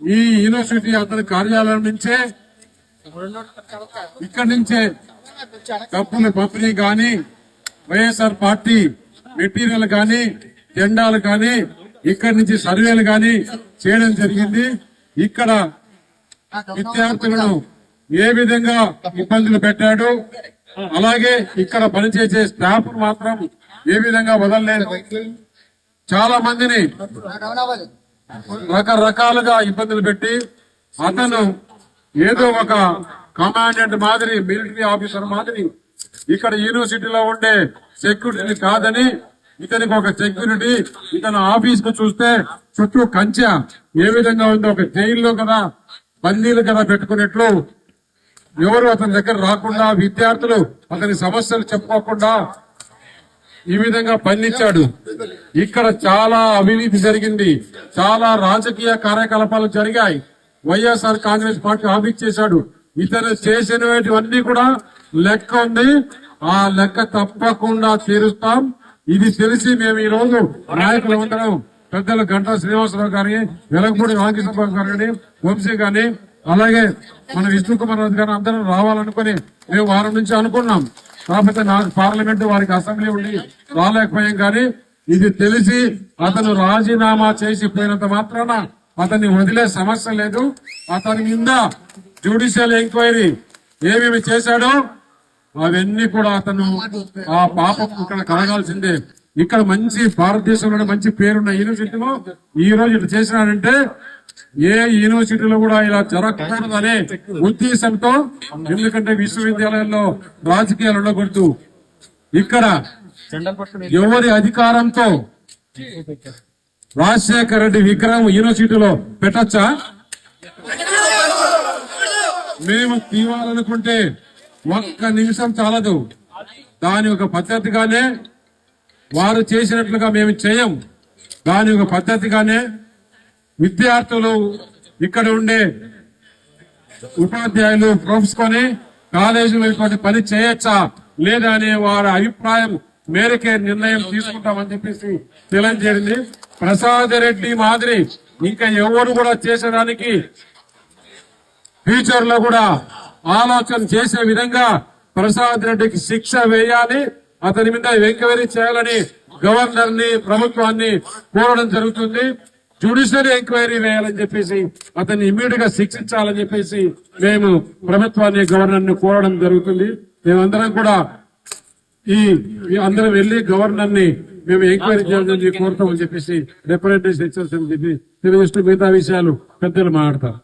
ఈ యూనివర్సిటీ అతని కార్యాలయం నుంచే ఇక్కడి నుంచే డబ్బులు పంపిణీ గాని వైఎస్ఆర్ పార్టీ మెటీరియల్ గాని జెండాలు గాని ఇక్కడి నుంచి సర్వేలు గాని చేయడం జరిగింది. ఇక్కడ విద్యార్థులను ఏ విధంగా ఇబ్బందులు పెట్టాడు అలాగే ఇక్కడ పనిచేసే స్టాఫ్ మాత్రం ఏ విధంగా వదలలేదు చాలా మందిని రకరకాలుగా ఇబ్బందులు పెట్టి అతను ఏదో ఒక కమాండెంట్ మాదిరి మిలిటరీ ఆఫీసర్ మాదిరి ఇక్కడ యూనివర్సిటీలో ఉండే సెక్యూరిటీ కాదని ఇతనికి ఒక సెక్యూరిటీ ఇతను ఆఫీస్కు చూస్తే చుట్టూ కంచె ఏ విధంగా ఉందో ఒక జైల్లో కదా బందీలు కదా పెట్టుకున్నట్లు. ఎవరు అతని దగ్గర రాకుండా విద్యార్థులు అతని సమస్యలు చెప్పుకోకుండా ఈ విధంగా పన్నిచ్చాడు ఇక్కడ చాలా అవినీతి జరిగింది. చాలా రాజకీయ కార్యకలాపాలు జరిగాయి. వైఎస్ఆర్ కాంగ్రెస్ పార్టీ హామీ చేశాడు. ఇతను చేసినవన్నీ కూడా లెక్క ఉంది. ఆ లెక్క తప్పకుండా తీరుస్తాం. ఇది తెలిసి మేము ఈ రోజు నాయకులు అందరం పెద్దలు గంటా శ్రీనివాసరావు గారిని వెలగపూడి రామకృష్ణబాబు గారు వంశీ గారిని అలాగే మన విష్ణు కుమార్ రాజు గారిని అందరం రావాలనుకుని మేము వారం నుంచి అనుకున్నాం. కాకపోతే నాకు పార్లమెంట్ వారికి అసెంబ్లీ ఉండి రాలేకపోయాం కానీ ఇది తెలిసి అతను రాజీనామా చేసి పోయినంత మాత్రాన అతన్ని వదిలే సమస్య లేదు. అతని మీద జ్యుడిషియల్ ఎంక్వైరీ ఏమేమి చేశాడో అవన్నీ కూడా అతను ఆ పాపం ఇక్కడ కలగాల్సిందే. ఇక్కడ మంచి భారతదేశంలో మంచి పేరున్న యూనివర్సిటీలో ఈ రోజు ఇట్లా చేసినాడంటే ఏ యూనివర్సిటీలో కూడా ఇలా జరగకూడదనే ఉద్దేశంతో ఎందుకంటే విశ్వవిద్యాలయాల్లో రాజకీయాలు ఉండకూడదు. ఇక్కడ ఎవరి అధికారంతో రాజశేఖర రెడ్డి విగ్రహం యూనివర్సిటీలో పెట్టచ్చా? మేము తీవాలనుకుంటే ఒక్క నిమిషం చాలదు. దాని ఒక పద్ధతిగానే వారు చేసినట్లుగా మేము చేయం. దాని ఒక పద్ధతిగానే విద్యార్థులు ఇక్కడ ఉండే ఉపాధ్యాయులు ప్రొఫెసుకొని కాలేజీలో ఇటువంటి పని చేయొచ్చా? లేదా అనే వారి అభిప్రాయం మేరకే నిర్ణయం తీసుకుంటామని చెప్పేసి తెలియజేయండి ప్రసాద్ రెడ్డి మాదిరి ఇంకా ఎవరు కూడా చేసేదానికి ఫ్యూచర్లో కూడా ఆలోచన చేసే విధంగా ప్రసాద్ రెడ్డికి శిక్ష వేయాలి. అతని మీద ఎంక్వైరీ చేయాలని గవర్నర్ని ప్రభుత్వాన్ని కోరడం జరుగుతుంది. జ్యుడిషియరీ ఎంక్వైరీ వేయాలని చెప్పేసి అతన్ని ఇమీడియట్గా శిక్షించాలని చెప్పేసి మేము ప్రభుత్వాన్ని గవర్నర్ని కోరడం జరుగుతుంది. మేమందరం కూడా ఈ అందరం వెళ్ళి గవర్నర్ని మేము ఎంక్వైరీ చేయాలని కోరుతామని చెప్పేసి రిప్రజెంటేషన్ సెక్షన్ తెలియజేస్తూ మిగతా విషయాలు పెద్దలు మాట్లాడతారు.